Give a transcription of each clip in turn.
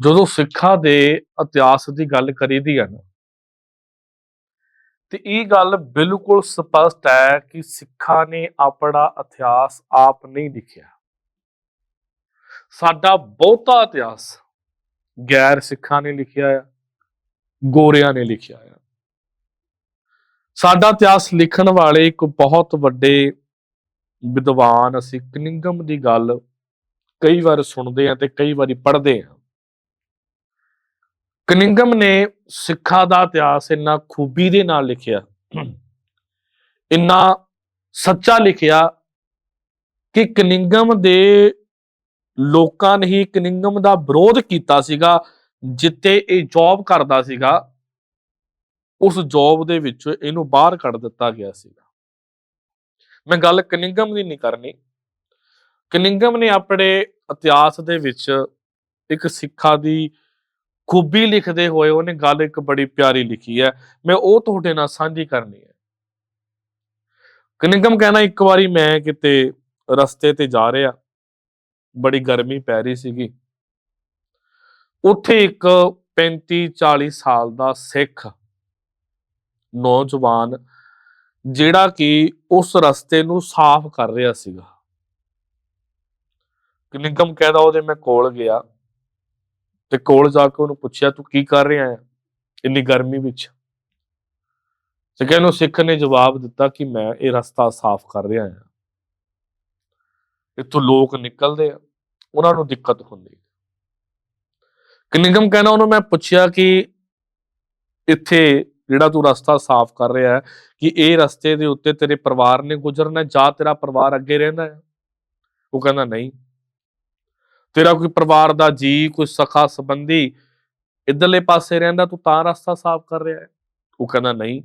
ਜਦੋਂ ਸਿੱਖਾਂ ਦੇ ਇਤਿਹਾਸ ਦੀ ਗੱਲ ਕਰੀਦੀ ਹੈ ਨਾ, ਤੇ ਇਹ ਗੱਲ ਬਿਲਕੁਲ ਸਪਸ਼ਟ ਹੈ ਕਿ ਸਿੱਖਾਂ ਨੇ ਆਪਣਾ ਇਤਿਹਾਸ ਆਪ ਨਹੀਂ ਲਿਖਿਆ। ਸਾਡਾ ਬਹੁਤਾ ਇਤਿਹਾਸ ਗੈਰ ਸਿੱਖਾਂ ਨੇ ਲਿਖਿਆ ਹੈ ਗੋਰਿਆਂ ਨੇ ਲਿਖਿਆ ਹੈ ਸਾਡਾ ਇਤਿਹਾਸ ਲਿਖਣ ਵਾਲੇ ਇੱਕ ਬਹੁਤ ਵੱਡੇ ਵਿਦਵਾਨ ਅਸੀਂ ਕਨਿੰਗਮ ਦੀ ਗੱਲ ਕਈ ਵਾਰ ਸੁਣਦੇ ਆ ਤੇ ਕਈ ਵਾਰੀ ਪੜ੍ਹਦੇ ਆ। ਕਨਿੰਗਮ ਨੇ ਸਿੱਖਾਂ ਦਾ ਇਤਿਹਾਸ ਇੰਨਾ ਖੂਬੀ ਦੇ ਨਾਲ ਲਿਖਿਆ, ਇੰਨਾ ਸੱਚਾ ਲਿਖਿਆ ਕਿ ਕਨਿੰਗਮ ਦੇ ਲੋਕਾਂ ਨੇ ਹੀ ਕਨਿੰਗਮ ਦਾ ਵਿਰੋਧ ਕੀਤਾ ਸੀਗਾ, ਜਿੱਤੇ ਇਹ ਜੌਬ ਕਰਦਾ ਸੀਗਾ, ਉਸ ਜੌਬ ਦੇ ਵਿੱਚ ਇਹਨੂੰ ਬਾਹਰ ਕੱਢ ਦਿੱਤਾ ਗਿਆ ਸੀਗਾ। ਮੈਂ ਗੱਲ ਕਨਿੰਗਮ ਦੀ ਨਹੀਂ ਕਰਨੀ। ਕਨਿੰਗਮ ਨੇ ਆਪਣੇ ਇਤਿਹਾਸ ਦੇ ਵਿੱਚ ਇੱਕ ਸਿੱਖਾਂ ਦੀ ਖੂਬੀ ਲਿਖਦੇ ਹੋਏ ਉਹਨੇ ਗੱਲ ਇੱਕ ਬੜੀ ਪਿਆਰੀ ਲਿਖੀ ਹੈ। ਮੈਂ ਉਹ ਤੁਹਾਡੇ ਨਾਲ ਸਾਂਝੀ ਕਰਨੀ ਹੈ। ਕਨਿੰਗਮ ਕਹਿੰਦਾ ਇੱਕ ਵਾਰੀ ਮੈਂ ਕਿਤੇ ਰਸਤੇ ਤੇ ਜਾ ਰਿਹਾ, ਬੜੀ ਗਰਮੀ ਪੈ ਰਹੀ ਸੀਗੀ। ਉੱਥੇ ਇੱਕ 35 40 ਸਾਲ ਦਾ ਸਿੱਖ ਨੌਜਵਾਨ ਜਿਹੜਾ ਕਿ ਉਸ ਰਸਤੇ ਨੂੰ ਸਾਫ਼ ਕਰ ਰਿਹਾ ਸੀਗਾ। ਕਨਿੰਗਮ ਕਹਿੰਦਾ ਉਹਦੇ ਮੈਂ ਕੋਲ ਗਿਆ। ਤੇ ਕੋਲ ਜਾ ਕੇ ਉਹਨੂੰ ਪੁੱਛਿਆ, ਤੂੰ ਕੀ ਕਰ ਰਿਹਾ ਹੈ ਇੰਨੀ ਗਰਮੀ ਵਿੱਚ? ਤੇ ਕਹਿੰਦਾ ਸਿੱਖ ਨੇ ਜਵਾਬ ਦਿੱਤਾ ਕਿ ਮੈਂ ਇਹ ਰਸਤਾ ਸਾਫ਼ ਕਰ ਰਿਹਾ ਹਾਂ। ਇੱਥੋਂ ਲੋਕ ਨਿਕਲਦੇ ਆ, ਉਹਨਾਂ ਨੂੰ ਦਿੱਕਤ ਹੁੰਦੀ ਹੈ। ਨਿਗਮ ਕਹਿੰਦਾ, ਉਹਨੂੰ ਮੈਂ ਪੁੱਛਿਆ ਕਿ ਇੱਥੇ ਜਿਹੜਾ ਤੂੰ ਰਸਤਾ ਸਾਫ਼ ਕਰ ਰਿਹਾ ਹੈ, ਕਿ ਇਹ ਰਸਤੇ ਦੇ ਉੱਤੇ ਤੇਰੇ ਪਰਿਵਾਰ ਨੇ ਗੁਜ਼ਰਨਾ ਜਾਂ ਤੇਰਾ ਪਰਿਵਾਰ ਅੱਗੇ ਰਹਿੰਦਾ ਹੈ? ਉਹ ਕਹਿੰਦਾ, ਨਹੀਂ। ਤੇਰਾ ਕੋਈ ਪਰਿਵਾਰ ਦਾ ਜੀ, ਕੋਈ ਸਖਾ ਸੰਬੰਧੀ ਇਧਰਲੇ ਪਾਸੇ ਰਹਿੰਦਾ, ਤੂੰ ਤਾਂ ਰਸਤਾ ਸਾਫ਼ ਕਰ ਰਿਹਾ ਹੈ। ਉਹ ਕਹਿੰਦਾ, ਨਹੀਂ।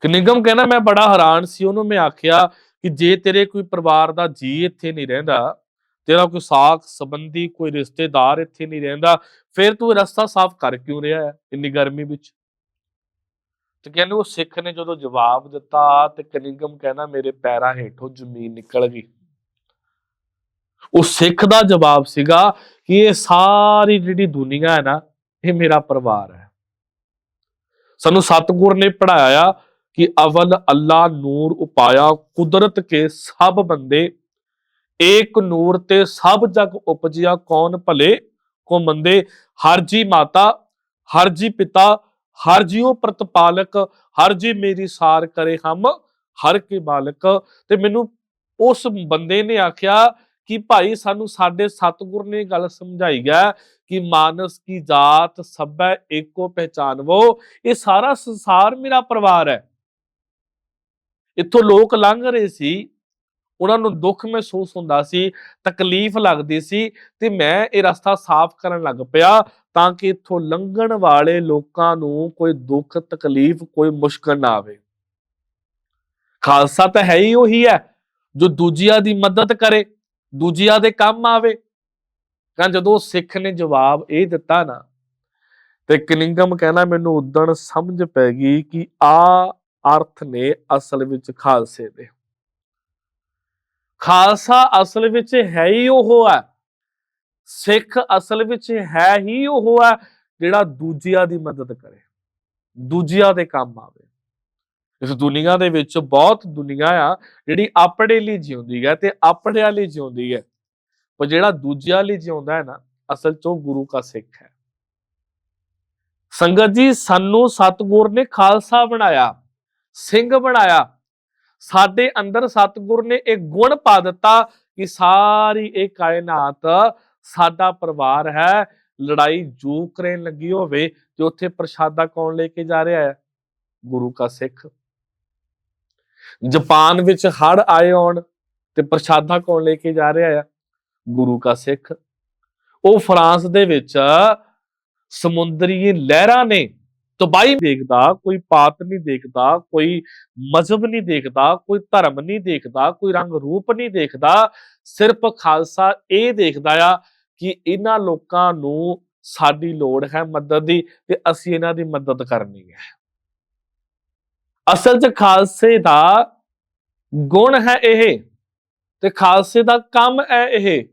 ਕਨਿਗਮ ਕਹਿੰਦਾ, ਮੈਂ ਬੜਾ ਹੈਰਾਨ ਸੀ। ਉਹਨੂੰ ਮੈਂ ਆਖਿਆ ਕਿ ਜੇ ਤੇਰੇ ਕੋਈ ਪਰਿਵਾਰ ਦਾ ਜੀ ਇੱਥੇ ਨਹੀਂ ਰਹਿੰਦਾ, ਤੇਰਾ ਕੋਈ ਸਾਖ ਸੰਬੰਧੀ ਕੋਈ ਰਿਸ਼ਤੇਦਾਰ ਇੱਥੇ ਨਹੀਂ ਰਹਿੰਦਾ, ਫਿਰ ਤੂੰ ਰਸਤਾ ਸਾਫ਼ ਕਰ ਕਿਉਂ ਰਿਹਾ ਹੈ ਇੰਨੀ ਗਰਮੀ ਵਿੱਚ? ਤੇ ਕਹਿੰਦੇ, ਉਹ ਸਿੱਖ ਨੇ ਜਦੋਂ ਜਵਾਬ ਦਿੱਤਾ ਤੇ ਕਨਿਗਮ ਕਹਿੰਦਾ, ਮੇਰੇ ਪੈਰਾਂ ਹੇਠੋਂ ਜ਼ਮੀਨ ਨਿਕਲ ਗਈ। ਉਹ ਸਿੱਖ ਦਾ ਜਵਾਬ ਸੀਗਾ ਕਿ ਇਹ ਸਾਰੀ ਜਿਹੜੀ ਦੁਨੀਆ ਹੈ ਨਾ, ਇਹ ਮੇਰਾ ਪਰਿਵਾਰ ਹੈ। ਸਾਨੂੰ ਸਤਿਗੁਰ ਨੇ ਪੜਾਇਆ ਕਿ ਅਵਲ ਅੱਲਾ ਨੂਰ ਉਪਾਇਆ, ਕੁਦਰਤ ਕੇ ਸਭ ਬੰਦੇ, ਏਕ ਨੂਰ ਤੇ ਸਭ ਜਗ ਉਪਜਿਆ, ਕੌਣ ਭਲੇ ਕੋ ਮੰਦੇ? ਹਰ ਜੀ ਮਾਤਾ, ਹਰ ਜੀ ਪਿਤਾ, ਹਰ ਜੀਉ ਪ੍ਰਤਪਾਲਕ, ਹਰ ਜੀ ਮੇਰੀ ਸਾਰ ਕਰੇ ਹਮ, ਹਰ ਕੇ ਬਾਲਕ ਤੇ ਮੈਨੂੰ ਉਸ ਬੰਦੇ ਨੇ ਆਖਿਆ ਕਿ ਭਾਈ ਸਾਨੂੰ ਸਾਡੇ ਸਤਿਗੁਰ ਨੇ ਗੱਲ ਸਮਝਾਈ ਹੈ ਕਿ ਮਾਨਸ ਕੀ ਜਾਤ ਸਭੈ ਏਕੋ ਪਹਿਚਾਨਵੋ, ਇਹ ਸਾਰਾ ਸੰਸਾਰ ਮੇਰਾ ਪਰਿਵਾਰ ਹੈ। ਇੱਥੋਂ ਲੋਕ ਲੰਘ ਰਹੇ ਸੀ, ਉਹਨਾਂ ਨੂੰ ਦੁੱਖ ਮਹਿਸੂਸ ਹੁੰਦਾ ਸੀ, ਤਕਲੀਫ ਲੱਗਦੀ ਸੀ ਤੇ ਮੈਂ ਇਹ ਰਸਤਾ ਸਾਫ਼ ਕਰਨ ਲੱਗ ਪਿਆ ਤਾਂ ਕਿ ਇੱਥੋਂ ਲੰਘਣ ਵਾਲੇ ਲੋਕਾਂ ਨੂੰ ਕੋਈ ਦੁੱਖ, ਤਕਲੀਫ, ਕੋਈ ਮੁਸ਼ਕਲ ਨਾ ਆਵੇ। ਖਾਲਸਾ ਤਾਂ ਹੈ ਹੀ ਉਹੀ ਹੈ ਜੋ ਦੂਜਿਆਂ ਦੀ ਮਦਦ ਕਰੇ। ਦੂਜਿਆਂ ਦੇ ਕੰਮ ਆਵੇ। ਤਾਂ ਜਦੋਂ ਸਿੱਖ ਨੇ ਜਵਾਬ ਇਹ ਦਿੱਤਾ ਨਾ, ਤੇ ਕਲਿੰਗਮ ਕਹਿੰਦਾ ਮੈਨੂੰ ਉਦਣ ਸਮਝ ਪੈ ਗਈ ਕਿ ਆ ਅਰਥ ਨੇ ਅਸਲ ਵਿੱਚ ਖਾਲਸੇ ਦੇ। ਖਾਲਸਾ ਅਸਲ ਵਿੱਚ ਹੈ ਹੀ ਉਹ ਹੈ। ਸਿੱਖ ਅਸਲ ਵਿੱਚ ਹੈ ਹੀ ਉਹ ਹੈ ਜਿਹੜਾ ਦੂਜਿਆਂ ਦੀ ਮਦਦ ਕਰੇ। ਦੂਜਿਆਂ ਦੇ ਕੰਮ ਆਵੇ। ਇਸ ਦੁਨੀਆ ਦੇ ਵਿੱਚ ਬਹੁਤ ਦੁਨੀਆ ਆ ਜਿਹੜੀ ਆਪਣੇ ਲਈ ਜਿਉਂਦੀ ਹੈ ਤੇ ਆਪਣਿਆਂ ਲਈ ਜਿਉਂਦੀ ਹੈ। ਪਰ ਜਿਹੜਾ ਦੂਜਿਆਂ ਲਈ ਜਿਉਂਦਾ ਹੈ ਨਾ, ਅਸਲ 'ਚ ਉਹ ਗੁਰੂ ਦਾ ਸਿੱਖ ਹੈ। ਸੰਗਤ ਜੀ, ਸਾਨੂੰ ਸਤਗੁਰ ਨੇ ਖਾਲਸਾ ਬਣਾਇਆ, ਸਿੰਘ ਬਣਾਇਆ। ਸਾਡੇ ਅੰਦਰ ਸਤਗੁਰ ਨੇ ਇਹ ਗੁਣ ਪਾ ਦਿੱਤਾ ਕਿ ਸਾਰੀ ਇਹ ਕਾਇਨਾਤ ਸਾਡਾ ਪਰਿਵਾਰ ਹੈ, ਲੜਾਈ ਜੋ ਕਰਨ ਲੱਗੀ ਹੋਵੇ ਤੇ ਉੱਥੇ ਪ੍ਰਸ਼ਾਦਾ ਕੌਣ ਲੈ ਕੇ ਜਾ ਰਿਹਾ ਹੈ? ਗੁਰੂ ਦਾ ਸਿੱਖ। ਜਾਪਾਨ ਵਿੱਚ ਹੜ ਆਏ ਆਉਣ ਤੇ ਪ੍ਰਸ਼ਾਦਾ ਕੌਣ ਲੈ ਕੇ ਜਾ ਰਿਹਾ ਆ? ਗੁਰੂ ਕਾ ਸਿੱਖ। ਉਹ ਫਰਾਂਸ ਦੇ ਵਿੱਚ ਸਮੁੰਦਰੀ ਲਹਿਰਾਂ ਨੇ ਤਬਾਈ ਦੇਖਦਾ, ਕੋਈ ਪਾਤ ਨਹੀਂ ਦੇਖਦਾ, ਕੋਈ ਮਜ਼ਹਬ ਨਹੀਂ ਦੇਖਦਾ, ਕੋਈ ਧਰਮ ਨਹੀਂ ਦੇਖਦਾ, ਕੋਈ ਰੰਗ ਰੂਪ ਨਹੀਂ ਦੇਖਦਾ। ਸਿਰਫ ਖਾਲਸਾ ਇਹ ਦੇਖਦਾ ਆ ਕਿ ਇਹਨਾਂ ਲੋਕਾਂ ਨੂੰ ਸਾਡੀ ਲੋੜ ਹੈ ਮਦਦ ਦੀ ਤੇ ਅਸੀਂ ਇਹਨਾਂ ਦੀ ਮਦਦ ਕਰਨੀ ਹੈ। ਅਸਲ 'ਚ ਖਾਲਸੇ ਦਾ ਗੁਣ ਹੈ ਇਹ ਤੇ ਖਾਲਸੇ ਦਾ ਕੰਮ ਹੈ ਇਹ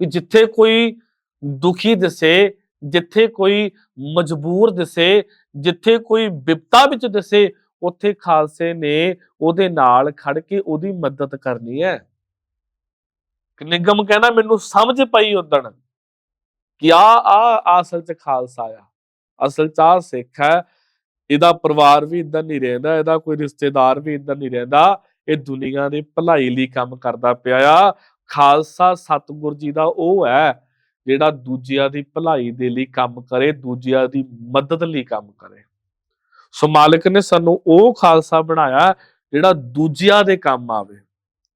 ਕਿ ਜਿੱਥੇ ਕੋਈ ਦੁਖੀ ਦਿਸੇ, ਜਿੱਥੇ ਕੋਈ ਮਜਬੂਰ ਦਿਸੇ, ਜਿੱਥੇ ਕੋਈ ਵਿਪਤਾ ਵਿੱਚ ਦਿਸੇ, ਉੱਥੇ ਖਾਲਸੇ ਨੇ ਉਹਦੇ ਨਾਲ ਖੜ ਕੇ ਉਹਦੀ ਮਦਦ ਕਰਨੀ ਹੈ। ਨਿਗਮ ਕਹਿੰਦਾ ਮੈਨੂੰ ਸਮਝ ਪਈ ਉਦਣ ਕਿ ਆ ਆ ਅਸਲ ਚ ਖਾਲਸਾ ਆ। ਅਸਲ ਚ ਆ ਸਿੱਖ ਹੈ ਇਹਦਾ ਪਰਿਵਾਰ ਵੀ ਇਦਾਂ ਨਹੀਂ ਰਹਿੰਦਾ, ਇਹਦਾ ਕੋਈ ਰਿਸ਼ਤੇਦਾਰ ਵੀ ਇਦਾਂ ਨਹੀਂ ਰਹਿੰਦਾ। ਇਹ ਦੁਨੀਆ ਦੀ ਭਲਾਈ ਲਈ ਕੰਮ ਕਰਦਾ ਪਿਆ ਆ। ਖਾਲਸਾ ਸਤਿਗੁਰ ਜੀ ਦਾ ਉਹ ਹੈ, ਜਿਹੜਾ ਦੂਜਿਆਂ ਦੀ ਭਲਾਈ ਦੇ ਲਈ ਕੰਮ ਕਰੇ, ਦੂਜਿਆਂ ਦੀ ਮਦਦ ਲਈ ਕੰਮ ਕਰੇ। ਸੋ ਮਾਲਕ ਨੇ ਸਾਨੂੰ ਉਹ ਖਾਲਸਾ ਬਣਾਇਆ, ਜਿਹੜਾ ਦੂਜਿਆਂ ਦੇ ਕੰਮ ਆਵੇ।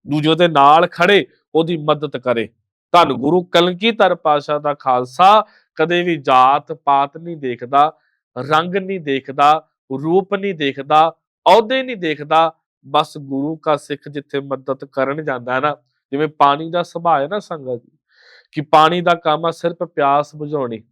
ਦੂਜਿਆਂ ਦੇ ਨਾਲ ਖੜੇ, ਉਹਦੀ ਮਦਦ ਕਰੇ। ਧੰਨ ਗੁਰੂ ਕਲਗੀਧਰ ਪਾਸ਼ਾ ਦਾ ਖਾਲਸਾ ਕਦੇ ਵੀ ਜਾਤ ਪਾਤ ਨਹੀਂ ਦੇਖਦਾ। ਰੰਗ ਨਹੀਂ ਦੇਖਦਾ, ਰੂਪ ਨਹੀਂ ਦੇਖਦਾ, ਅਹੁਦੇ ਨਹੀਂ ਦੇਖਦਾ, ਬਸ ਗੁਰੂ ਕਾ ਸਿੱਖ ਜਿੱਥੇ ਮਦਦ ਕਰਨ ਜਾਂਦਾ ਹੈ ਨਾ। ਜਿਵੇਂ ਪਾਣੀ ਦਾ ਸੁਭਾਅ ਹੈ ਨਾ ਸੰਗਤ ਜੀ ਕਿ ਪਾਣੀ ਦਾ ਕੰਮ ਆ ਸਿਰਫ ਪਿਆਸ ਬੁਝਾਉਣੀ।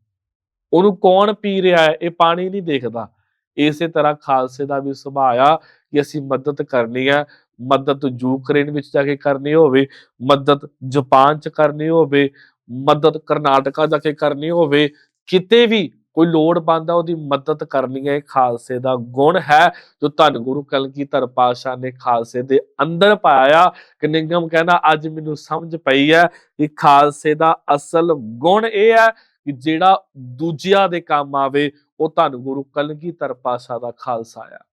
ਉਹਨੂੰ ਕੌਣ ਪੀ ਰਿਹਾ ਹੈ? ਇਹ ਪਾਣੀ ਨਹੀਂ ਦੇਖਦਾ। ਇਸੇ ਤਰ੍ਹਾਂ ਖਾਲਸੇ ਦਾ ਵੀ ਸੁਭਾਅ ਆ ਕਿ ਅਸੀਂ ਮਦਦ ਕਰਨੀ ਹੈ। ਮਦਦ ਯੂਕਰੇਨ ਵਿੱਚ ਜਾ ਕੇ ਕਰਨੀ ਹੋਵੇ, ਮਦਦ ਜਾਪਾਨ ਚ ਕਰਨੀ ਹੋਵੇ, ਮਦਦ ਕਰਨਾਟਕਾ ਜਾ ਕੇ ਕਰਨੀ ਹੋਵੇ, ਕਿਤੇ ਵੀ ਕੋਈ ਲੋੜ ਬੰਦਾ ਉਹਦੀ ਮਦਦ ਕਰਨੀ ਹੈ ਇਹ ਖਾਲਸੇ ਦਾ ਗੁਣ ਹੈ। ਜੋ ਧੰਨ ਗੁਰੂ ਕਲਗੀਧਰ ਪਾਤਸ਼ਾਹ ਨੇ ਖਾਲਸੇ ਦੇ ਅੰਦਰ ਪਾਇਆ, ਕਿ ਨਿੰਗਮ ਕਹਿੰਦਾ, ਅੱਜ ਮੈਨੂੰ ਸਮਝ ਪਈ ਹੈ ਕਿ ਖਾਲਸੇ ਦਾ ਅਸਲ ਗੁਣ ਇਹ ਹੈ ਕਿ ਜਿਹੜਾ ਦੂਜਿਆਂ ਦੇ ਕੰਮ ਆਵੇ, ਉਹ ਧੰਨ ਗੁਰੂ ਕਲਗੀਧਰ ਪਾਤਸ਼ਾਹ ਦਾ ਖਾਲਸਾ ਆ।